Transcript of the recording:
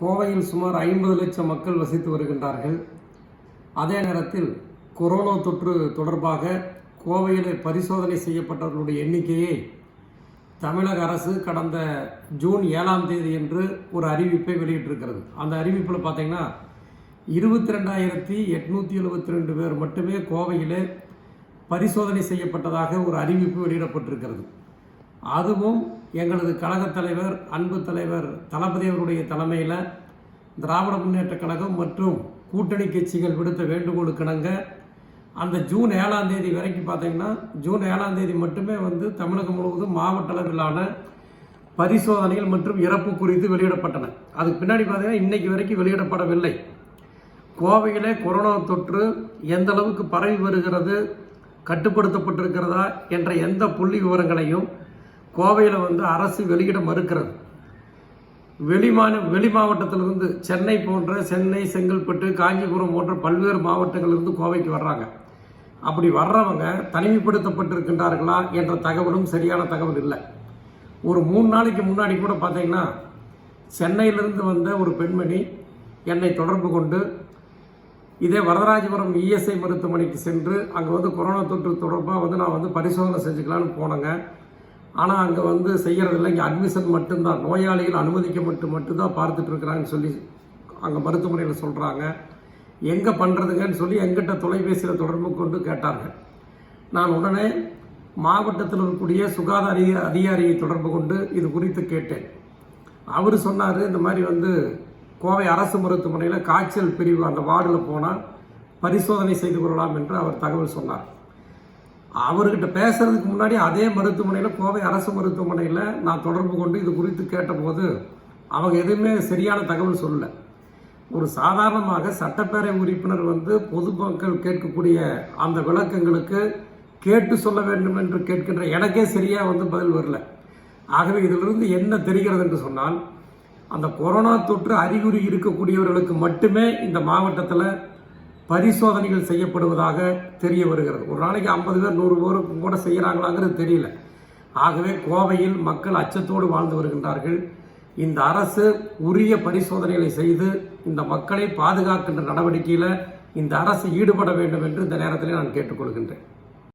கோவையில் சுமார் ஐம்பது லட்சம் மக்கள் வசித்து வருகின்றார்கள். அதே நேரத்தில் கொரோனா தொற்று தொடர்பாக கோவையில் பரிசோதனை செய்யப்பட்டவர்களுடைய எண்ணிக்கையை தமிழக அரசு கடந்த ஜூன் ஏழாம் தேதி என்று ஒரு அறிவிப்பை வெளியிட்டிருக்கிறது. அந்த அறிவிப்பில் பார்த்தீங்கன்னா இருபத்தி ரெண்டாயிரத்தி எட்நூற்றி எழுபத்தி ரெண்டு பேர் மட்டுமே கோவையில் பரிசோதனை செய்யப்பட்டதாக ஒரு அறிவிப்பு வெளியிடப்பட்டிருக்கிறது. அதுவும் எங்களது கழகத் தலைவர் அன்பு தலைவர் தளபதி அவருடைய தலைமையில் திராவிட முன்னேற்றக் கழகம் மற்றும் கூட்டணி கட்சிகள் விடுத்த வேண்டுகோளுக்கிணங்க அந்த ஜூன் ஏழாம் தேதி வரைக்கும் பார்த்தீங்கன்னா ஜூன் ஏழாம் தேதி மட்டுமே வந்து தமிழகம் முழுவதும் மாவட்ட அளவிலான பரிசோதனைகள் மற்றும் இறப்பு குறித்து வெளியிடப்பட்டன. அதுக்கு பின்னாடி பார்த்தீங்கன்னா இன்றைக்கு வரைக்கும் வெளியிடப்படவில்லை. கோவையிலே கொரோனா தொற்று எந்த அளவுக்கு பரவி வருகிறது கட்டுப்படுத்தப்பட்டிருக்கிறதா என்ற எந்த புள்ளி விவரங்களையும் கோவையில் வந்து அரசு வெளியிட மறுக்கிறது. வெளிமான வெளி மாவட்டத்திலிருந்து சென்னை போன்ற சென்னை செங்கல்பட்டு காஞ்சிபுரம் போன்ற பல்வேறு மாவட்டங்களிலிருந்து கோவைக்கு வர்றாங்க. அப்படி வர்றவங்க தனிமைப்படுத்தப்பட்டிருக்கின்றார்களா என்ற தகவலும் சரியான தகவல் இல்லை. ஒரு மூணு நாளைக்கு முன்னாடி கூட பார்த்தீங்கன்னா சென்னையிலிருந்து வந்த ஒரு பெண்மணி என்னை தொடர்பு கொண்டு இதே வரதராஜபுரம் இஎஸ்ஐ மருத்துவமனைக்கு சென்று அங்கே வந்து கொரோனா தொற்று தொடர்பாக வந்து நான் வந்து பரிசோதனை செஞ்சுக்கலான்னு போனேங்க. ஆனால் அங்கே வந்து செய்கிறதில்ல இங்கே அட்மிஷன் மட்டும்தான் நோயாளிகள் அனுமதிக்க மட்டும்தான் பார்த்துட்டு இருக்கிறாங்கன்னு சொல்லி அங்கே மருத்துவமனையில் சொல்கிறாங்க எங்கே பண்ணுறதுங்கன்னு சொல்லி எங்கிட்ட தொலைபேசியில் தொடர்பு கொண்டு கேட்டார்கள். நான் உடனே மாவட்டத்தில் இருக்கக்கூடிய சுகாதார அதிகாரியை தொடர்பு கொண்டு இது குறித்து கேட்டேன். அவர் சொன்னார் இந்த மாதிரி வந்து கோவை அரசு மருத்துவமனையில் காய்ச்சல் பிரிவு அந்த வார்டில் போனால் பரிசோதனை செய்து கொள்ளலாம் என்று அவர் தகவல் சொன்னார். அவர்கிட்ட பேசுறதுக்கு முன்னாடி அதே மருத்துவமனையில் கோவை அரசு மருத்துவமனையில் நான் தொடர்பு கொண்டு இது குறித்து கேட்டபோது அவங்க எதுவுமே சரியான தகவல் சொல்லலை. ஒரு சாதாரணமாக சட்டப்பேரவை உறுப்பினர் வந்து பொதுமக்கள் கேட்கக்கூடிய அந்த விளக்கங்களுக்கு கேட்டு சொல்ல வேண்டும் என்று கேட்கின்ற எனக்கே சரியாக வந்து பதில் வரல. ஆகவே இதிலிருந்து என்ன தெரிகிறது என்று சொன்னால் அந்த கொரோனா தொற்று அறிகுறி இருக்கக்கூடியவர்களுக்கு மட்டுமே இந்த மாவட்டத்தில் பரிசோதனைகள் செய்யப்படுவதாக தெரிய வருகிறது. ஒரு நாளைக்கு ஐம்பது பேர் நூறு பேருக்கு கூட செய்கிறாங்களாங்கிறது தெரியல. ஆகவே கோவையில் மக்கள் அச்சத்தோடு வாழ்ந்து வருகின்றார்கள். இந்த அரசு உரிய பரிசோதனைகளை செய்து இந்த மக்களை பாதுகாக்கின்ற நடவடிக்கையில் இந்த அரசு ஈடுபட வேண்டும் என்று இந்த நேரத்தில் நான் கேட்டுக்கொள்கின்றேன்.